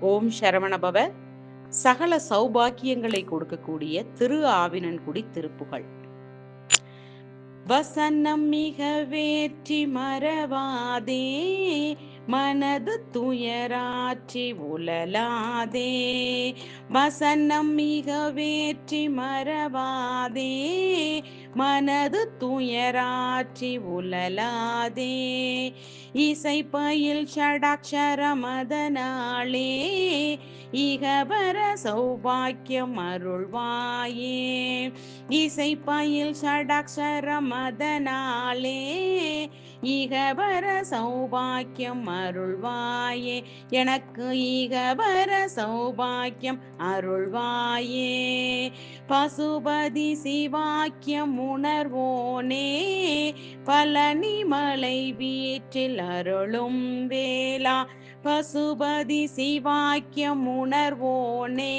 ஓம் சரவணபவ. சகல சௌபாக்கியங்களை கொடுக்கக்கூடிய திரு ஆவினன்குடி திருப்புகள். வசனம் மிக வேற்றி மறவாதே மனது துயராற்றி உலலாதே வசனம் மிக வேற்றி மறவாதே மனது துயராற்றி உலலாதே இசை பயில் ஷடாட்சரமதனாலே இகபர சௌபாக்கியம் அருள்வாயே. இசை பயில் ஷடாட்சரமதனாலே இகபர சௌபாக்கியம் அருள்வாயே. எனக்கு இகபர சௌபாக்கியம் அருள்வாயே. பசுபதி சிவாக்கியம் உணர்வோனே பழனி மலை வீற்றில் அருளும் வேளா. பசுபதி சிவாக்கியம் உணர்வோனே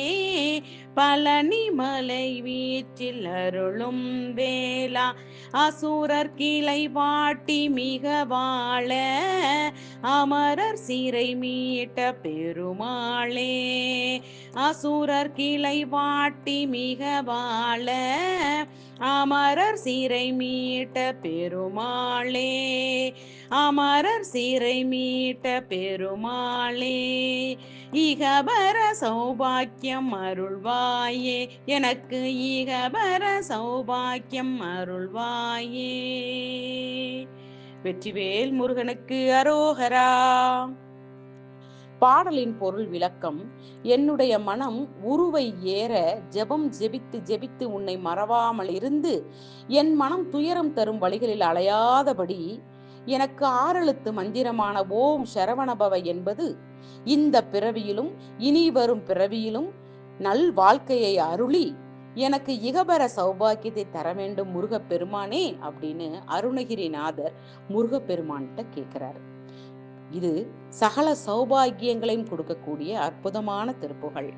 பழனி மலை வீற்றில் அருளும் வேளா. அசுரர் கிளை வாட்டி மிக வாழ அமரர் சீரை மீட்ட பெருமாளே. அசுரர் கிளை வாட்டி மிக வாழ அமரர் சீரை மீட்ட பெருமாளே. அமரர் சீரை மீட்ட பெருமாளே. இகபர சௌபாக்கியம் அருள்வாயே. எனக்கு இகபர சௌபாக்கியம் அருள்வாயே. வெற்றிவேல் முருகனுக்கு அரோகரா. பாடலின் பொருள் விளக்கம் என்னுடைய மனம் உருவை ஏற ஜெபம் ஜெபித்து ஜெபித்து உன்னை மறவாமல் இருந்து என் மனம் துயரம் தரும் வழிகளில் அலையாதபடி எனக்கு ஆறெழுத்து மந்திரமான ஓம் சரவணபவ என்பது இந்த பிறவியிலும் இனி வரும் பிறவியிலும் நல் வாழ்க்கையை அருளி எனக்கு இகபர சௌபாக்கியத்தை தர வேண்டும் முருகப்பெருமானே அப்படின்னு அருணகிரிநாதர் முருகப்பெருமான்கிட்ட கேட்கிறாரு. இது சகல சௌபாகியங்களையும் கொடுக்கக்கூடிய அற்புதமான திருப்புகள்.